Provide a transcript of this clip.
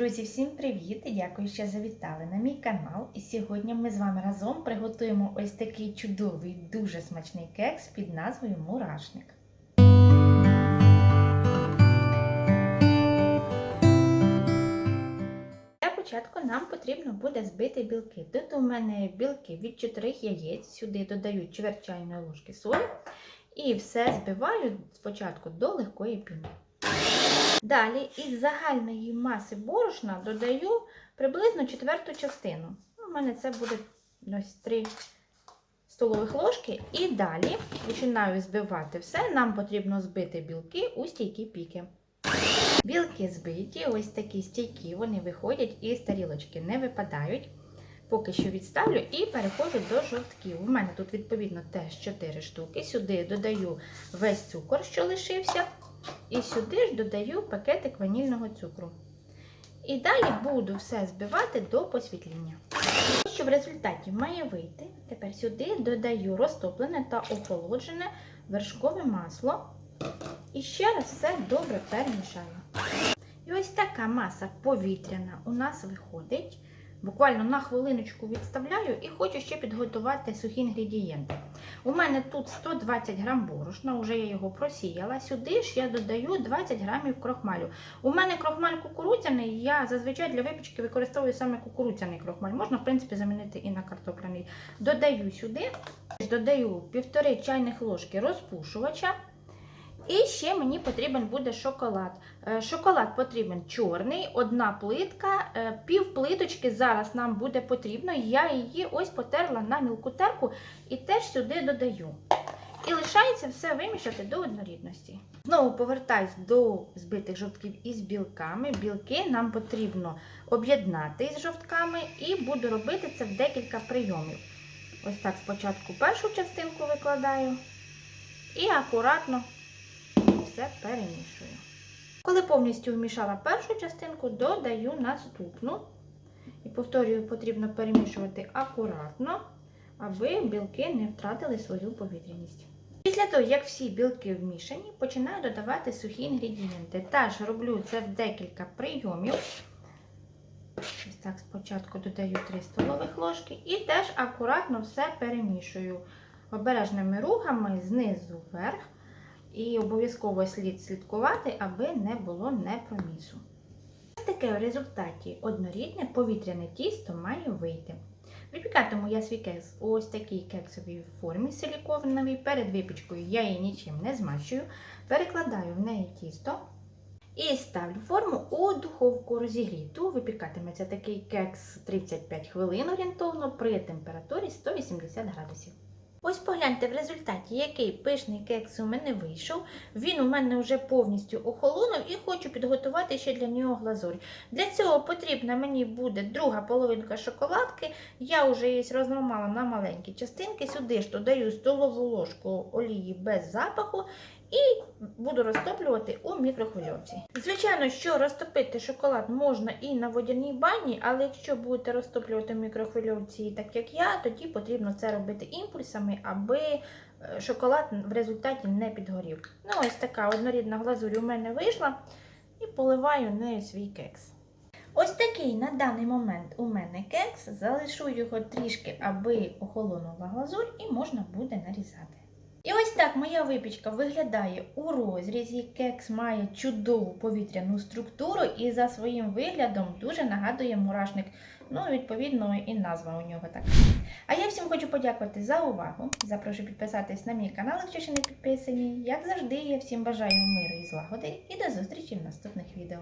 Друзі, всім привіт! Дякую, що завітали на мій канал. І сьогодні ми з вами разом приготуємо ось такий чудовий, дуже смачний кекс під назвою Мурашник. Для початку нам потрібно буде збити білки. Тут у мене білки від 4 яєць, сюди додаю чверть чайної ложки солі і все збиваю спочатку до легкої піни. Далі із загальної маси борошна додаю приблизно четверту частину. Ну, У мене це буде ось 3 столових ложки. І далі починаю збивати все. Нам потрібно збити білки у стійкі піки. Білки збиті, ось такі стійкі, вони виходять із тарілочки, не випадають. Поки що відставлю і переходжу до жовтків. У мене тут, відповідно, теж 4 штуки. Сюди додаю весь цукор, що лишився. І сюди ж додаю пакетик ванільного цукру. І далі буду все збивати до посвітління. Що в результаті має вийти, тепер сюди додаю розтоплене та охолоджене вершкове масло. І ще раз все добре перемішаю. І ось така маса повітряна у нас виходить. Буквально на хвилиночку відставляю і хочу ще підготувати сухі інгредієнти. У мене тут 120 грам борошна, вже я його просіяла. Сюди ж я додаю 20 грамів крохмалю. У мене крохмаль кукурудзяний, я зазвичай для випічки використовую саме кукурудзяний крохмаль. Можна, в принципі, замінити і на картопляний. Додаю сюди, додаю півтори чайних ложки розпушувача. І ще мені потрібен буде шоколад. Е, Шоколад потрібен чорний, одна плитка, е, пів плиточки зараз нам буде потрібно. Я її ось потерла на мілку терку і теж сюди додаю. І лишається все вимішати до однорідності. Знову повертаюсь до збитих жовтків із білками. Білки нам потрібно об'єднати із жовтками і буду робити це в декілька прийомів. Ось так спочатку першу частинку викладаю і акуратно все перемішую. Коли повністю вмішала першу частинку, додаю наступну. І повторюю, потрібно перемішувати акуратно, аби білки не втратили свою повітряність. Після того, як всі білки вмішані, починаю додавати сухі інгредієнти. Теж роблю це в декілька прийомів. Ось так спочатку додаю 3 столових ложки і теж акуратно все перемішую обережними рухами знизу вверх. І обов'язково слід слідкувати, аби не було непромісу. Таке в результаті однорідне повітряне тісто має вийти. Випікатиму я свій кекс ось такій кексовій формі силіконовій. Перед випічкою я її нічим не змащую. Перекладаю в неї тісто і ставлю форму у духовку розігріту. Випікатиметься такий кекс 35 хвилин орієнтовно при температурі 180 градусів. Ось погляньте в результаті, який пишний кекс у мене вийшов. Він у мене вже повністю охолонув і хочу підготувати ще для нього глазурь. Для цього потрібна мені буде друга половинка шоколадки. Я вже її розламала на маленькі частинки. Сюди ж додаю столову ложку олії без запаху і буду розтоплювати у мікрохвильовці. Звичайно, що розтопити шоколад можна і на водяній бані, але якщо будете розтоплювати в мікрохвильовці, так як я, тоді потрібно це робити імпульсами, аби е, шоколад в результаті не підгорів. Ну, ось така однорідна глазурь у мене вийшла і поливаю нею свій кекс. Ось такий на даний момент у мене кекс. Залишу його трішки, аби охолонула глазурь, і можна буде нарізати. І ось так моя випічка виглядає у розрізі. Кекс має чудову повітряну структуру і за своїм виглядом дуже нагадує мурашник. Ну, відповідно, і назва у нього така. А я всім хочу подякувати за увагу. Запрошую підписатись на мій канал, якщо ще не підписані. Як завжди, я всім бажаю миру і злагоди і до зустрічі в наступних відео.